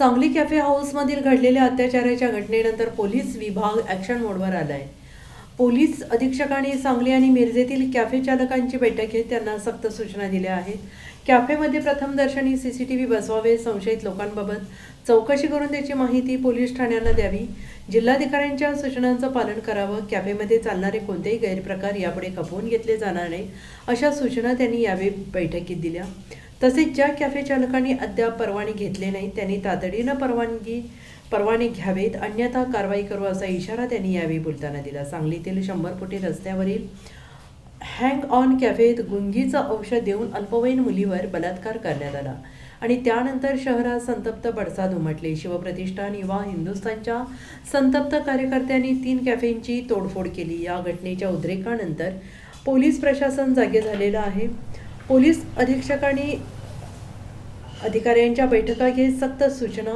Sangli cafe हाऊसमधील घडलेल्या अत्याचाराच्या घटनेनंतर पोलीस विभाग ॲक्शन मोडवर आलाय. पोलीस अधीक्षकांनी सांगली आणि मिरजेतील कॅफे चालकांची बैठक घेत त्यांना सक्त सूचना दिल्या आहेत. कॅफेमध्ये प्रथमदर्शनी सी सी टी व्ही बसवावे संशयित लोकांबाबत चौकशी करून त्याची माहिती पोलीस ठाण्यांना द्यावी. जिल्हाधिकाऱ्यांच्या सूचनांचं पालन करावं. कॅफेमध्ये चालणारे कोणतेही गैरप्रकार यापुढे खपवून घेतले जाणार नाही अशा सूचना त्यांनी यावेळी बैठकीत दिल्या. तसेच ज्या कॅफे चालकांनी अद्याप परवाने घेतले नाही त्यांनी तातडीनं परवानगी परवाने घ्यावेत अन्यथा कारवाई करू असा इशारा त्यांनी यावेळी बोलताना दिला. सांगलीतील शंभर फुटी रस्त्यावरील हँग ऑन कॅफेत गुंगीचं औषध देऊन अल्पवयीन मुलीवर बलात्कार करण्यात आला आणि त्यानंतर शहरात संतप्त पडसाद उमटले. शिवप्रतिष्ठान युवा हिंदुस्थानच्या संतप्त कार्यकर्त्यांनी तीन कॅफेंची तोडफोड केली. या घटनेच्या उद्रेकानंतर पोलीस प्रशासन जागे झालेलं आहे. पोलीस अधीक्षकांनी अधिकाऱ्यांच्या बैठका घेत सक्त सूचना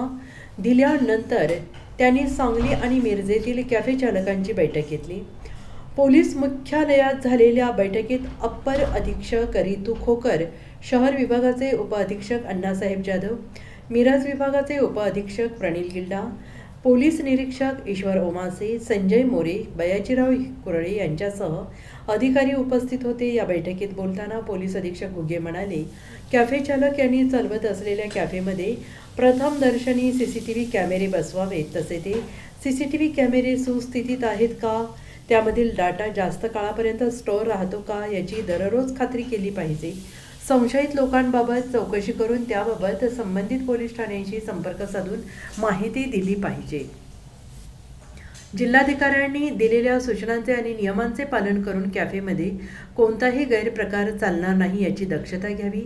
दिल्यानंतर त्यांनी सांगली आणि मिरजेतील कॅफे चालकांची बैठक घेतली. पोलीस मुख्यालयात झालेल्या बैठकीत अप्पर अधीक्षक रितू खोकर शहर विभागाचे उपअधीक्षक अण्णासाहेब जाधव मिरज विभागाचे उपअधीक्षक प्रणील गिल्डा पोलीस निरीक्षक ईश्वर ओमासे संजय मोरे बयाजीराव कुरळे यांच्यासह अधिकारी उपस्थित होते. या बैठकीत बोलताना पोलीस अधीक्षक घुगे म्हणाले कॅफे चालक यांनी चालवत असलेल्या कॅफेमध्ये प्रथम दर्शनी सी सी टी व्ही कॅमेरे बसवावेत. तसे ते सी सी टी व्ही कॅमेरे सुस्थितीत आहेत का? त्यामधील डाटा जास्त काळापर्यंत स्टोअर राहतो का? याची दररोज खात्री केली पाहिजे. संशयित लोकांबाबत चौकशी करून त्याबाबत संबंधित पोलीस ठाण्यांशी संपर्क साधून माहिती दिली पाहिजे. जिल्हाधिकाऱ्यांनी दिलेल्या सूचनांचे आणि नियमांचे पालन करून कॅफेमध्ये कोणताही गैरप्रकार चालणार नाही याची दक्षता घ्यावी.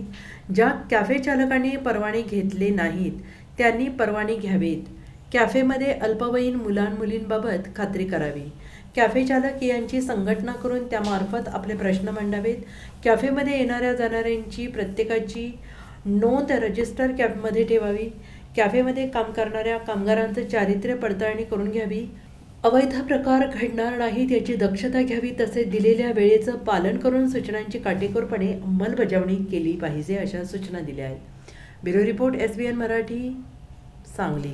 ज्या कॅफे चालकांनी परवाने घेतले नाहीत त्यांनी परवाने घ्यावेत. कॅफेमध्ये अल्पवयीन मुलांमुलींबाबत खात्री करावी. कॅफे चालक यांची संघटना करून त्यामार्फत आपले प्रश्न मांडावेत. कॅफेमध्ये येणाऱ्या जाणाऱ्यांची प्रत्येकाची नोंद रजिस्टर कॅफेमध्ये ठेवावी. कॅफेमध्ये काम करणाऱ्या कामगारांचं चारित्र्य पडताळणी करून घ्यावी. अवैध प्रकार घडणार नाहीत याची दक्षता घ्यावी तसेच दिलेल्या वेळेचं पालन करून सूचनांची काटेकोरपणे अंमलबजावणी केली पाहिजे अशा सूचना दिल्या आहेत. Bureau report S B N Marathi Sangli.